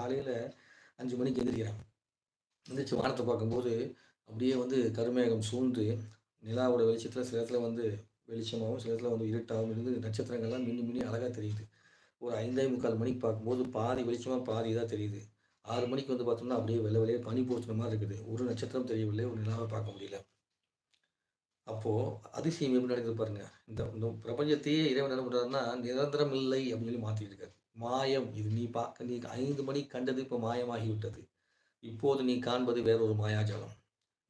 காலையில் அஞ்சு மணிக்கு எந்திரிக்கிறேன் எந்திரிச்சு வானத்தை பார்க்கும்போது அப்படியே வந்து கருமேகம் சூழ்ந்து நிலாவோட வெளிச்சத்தில் சில இடத்துல வந்து வெளிச்சமாகவும் சில இடத்துல வந்து இருட்டாகவும் இருந்து நட்சத்திரங்கள்லாம் மின்னி மின்னி அழகாக தெரியுது. ஒரு ஐந்தே முக்கால் மணிக்கு பார்க்கும்போது பாதி வெளிச்சமாக பாதி இதாக தெரியுது. ஆறு மணிக்கு வந்து பார்த்தோம்னா அப்படியே வெள்ளை வெளியே பனி போச்சுன மாதிரி இருக்குது. ஒரு நட்சத்திரம் தெரியவில்லை ஒரு நிலாவை பார்க்க முடியல. அப்போது அதிசயம் எப்படி நடக்குது பாருங்க. இந்த இந்த பிரபஞ்சத்தையே இறைவன் என்ன பண்ணுறாருன்னா நிரந்தரம் இல்லை அப்படின்னு சொல்லி மாற்றிட்டு இருக்காரு. மாயம். இது நீ பார்க்க நீ ஐந்து மணி கண்டது இப்போ மாயமாகிவிட்டது. இப்போது நீ காண்பது வேறொரு மாயாஜாலம்.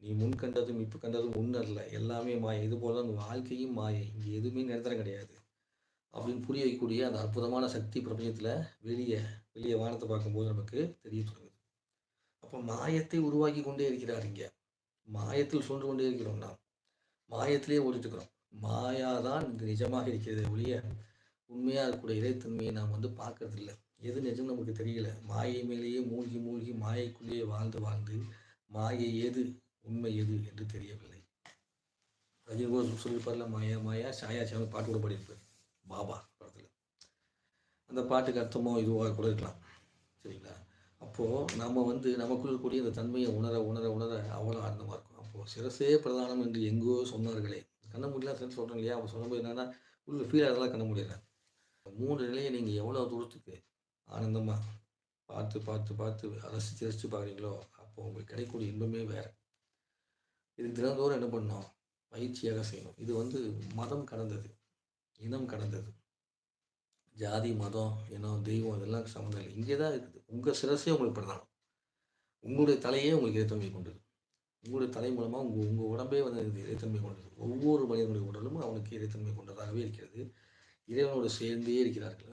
நீ முன் கண்டதும் இப்போ கண்டதும் ஒன்று அல்ல. எல்லாமே மாயை. இது போல தான் வாழ்க்கையும் மாயை. இங்கே எதுவுமே நிரந்தரம் கிடையாது. அப்படின்னு புரிய வைக்கக்கூடிய அந்த அற்புதமான சக்தி பிரபஞ்சத்தில் வெளியே வெளியே வானத்தை பார்க்கும்போது நமக்கு தெரிய தொடங்குது. அப்போ மாயத்தை உருவாக்கி கொண்டே இருக்கிறார் இங்கே. மாயத்தில் சுழன்று கொண்டே இருக்கிறோம் நாம். மாயத்திலே ஓடிட்டு இருக்கிறோம். மாயா தான் இது நிஜமாக இருக்கிறது ஒழிய உண்மையாக இருக்கக்கூடிய இறைத்தன்மையை நாம் வந்து பார்க்கறதில்ல. எது நிஜம் நமக்கு தெரியல. மாயை மேலேயே மூழ்கி மூழ்கி மாயைக்குள்ளேயே வாழ்ந்து வாழ்ந்து மாயை எது உண்மை எது என்று தெரியவில்லை. ரஜினிகோஸ் சொல்லியிருப்பார்ல மாயா மாயா சாயா சாமி பாட்டு கூட பாடியிருப்பார். பாபா படத்தில். அந்த பாட்டுக்கு அர்த்தமோ இதுவாக கூட இருக்கலாம். சரிங்களா? அப்போது நம்ம வந்து நமக்குள் இருக்கக்கூடிய அந்த தன்மையை உணர உணர உணர அவ்வளோ ஆனந்தமாக இருக்கும். அப்போது சிரசே பிரதானம் என்று எங்கோ சொன்னார்களே. கண்ண முடியல சொல்கிறேன் சொல்கிறோம் இல்லையா? அப்போ சொல்லும்போது என்னென்னா உள்ள ஃபீல் ஆகிறதெல்லாம் கண்ண முடியல மூணு நிலையை நீங்கள் எவ்வளோ தூரத்துக்கு ஆனந்தமாக பார்த்து பார்த்து பார்த்து ரசித்து ரசித்து பார்க்குறீங்களோ அப்போ உங்களுக்கு கிடைக்கக்கூடிய இன்பமே வேறு. இதுக்கு தினந்தோறும் என்ன பண்ணணும்? பயிற்சியாக செய்யணும். இது வந்து மதம் கடந்தது. இனம் கடந்தது. ஜாதி மதம் இனம் தெய்வம் இதெல்லாம் சம்மந்தம் இல்லை. இங்கே தான் இருக்குது. உங்கள் சிரசே உங்களுக்கு பிரதானம். உங்களுடைய தலையே உங்களுக்கு இறைத்தன்மை கொண்டது. உங்களுடைய தலை மூலமாக உங்கள் உங்கள் உடம்பே வந்து இது இறைத்தன்மை கொண்டது. ஒவ்வொரு மனிதனுடைய உடலும் அவனுக்கு இறைத்தன்மை கொண்டதாகவே இருக்கிறது. இறைவனோடு சேர்ந்தே இருக்கிறார்கள்.